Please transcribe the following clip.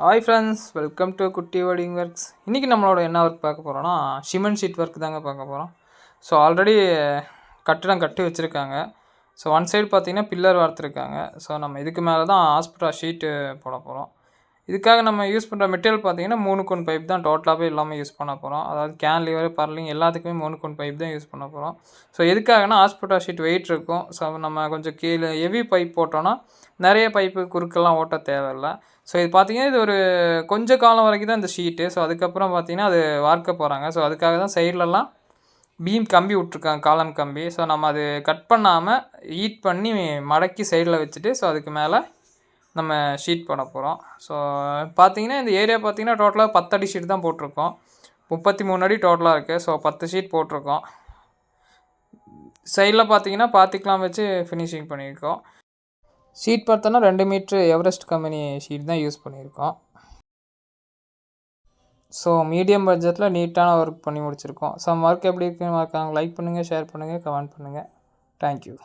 Hi friends welcome to Kutty wedding works இன்றைக்கி நம்மளோட என்ன ஒர்க் பார்க்க போகிறோன்னா சிமெண்ட் ஷீட் ஒர்க் தாங்க பார்க்க போகிறோம் ஸோ ஆல்ரெடி கட்டிடம் கட்டி வச்சுருக்காங்க. ஸோ ஒன் சைடு பார்த்தீங்கன்னா பில்லர் வார்த்துருக்காங்க ஸோ நம்ம இதுக்கு மேலே தான் ஹாஸ்பிட்டல் ஷீட்டு போட போகிறோம் இதுக்காக நம்ம யூஸ் பண்ணுற மெட்டீரியல் பார்த்தீங்கன்னா மூணு கொன் பைப் தான் டோட்டலாகவே எல்லாமே யூஸ் பண்ண போகிறோம் அதாவது கேன் லிவர் பர்லிங் எல்லாத்துக்குமே மூணு கொன் பைப் தான் யூஸ் பண்ண போகிறோம் ஸோ எதுக்காகனா ஹாஸ்பிட்டல் ஷீட் வெயிட் இருக்கும். ஸோ நம்ம கொஞ்சம் கீழே ஹெவி பைப் போட்டோன்னா நிறைய பைப்பு குறுக்கெல்லாம் ஓட்ட தேவையில்லை. ஸோ இது பார்த்தீங்கன்னா இது ஒரு கொஞ்சம் காலம் வரைக்கும் தான் இந்த ஷீட்டு ஸோ அதுக்கப்புறம் பார்த்தீங்கன்னா அது வார்க்க போகிறாங்க ஸோ அதுக்காக தான் சைட்லலாம் பீம் கம்பி விட்ருக்காங்க காலம் கம்பி. ஸோ நம்ம அது கட் பண்ணாமல் ஹீட் பண்ணி மடக்கி சைடில் வச்சுட்டு ஸோ அதுக்கு மேலே நம்ம ஷீட் பண்ண போகிறோம் ஸோ பார்த்தீங்கன்னா இந்த ஏரியா பார்த்தீங்கன்னா டோட்டலாக பத்து அடி ஷீட் தான் போட்டிருக்கோம். முப்பத்தி மூணு அடி டோட்டலாக இருக்குது ஸோ பத்து ஷீட் போட்டிருக்கோம். சைடில் பார்த்தீங்கன்னா பார்த்திக்கலாம் வச்சு ஃபினிஷிங் பண்ணியிருக்கோம். ஷீட் பார்த்தோன்னா ரெண்டு மீட்ரு எவரெஸ்ட் கம்பெனி ஷீட் தான் யூஸ் பண்ணியிருக்கோம். ஸோ மீடியம் பட்ஜெட்டில் நீட்டான ஒர்க் பண்ணி முடிச்சிருக்கோம். ஸோ ஒர்க் எப்படி இருக்குன்னு மறக்காங்க லைக் பண்ணுங்கள் ஷேர் பண்ணுங்கள் கமெண்ட் பண்ணுங்கள் தேங்க்யூ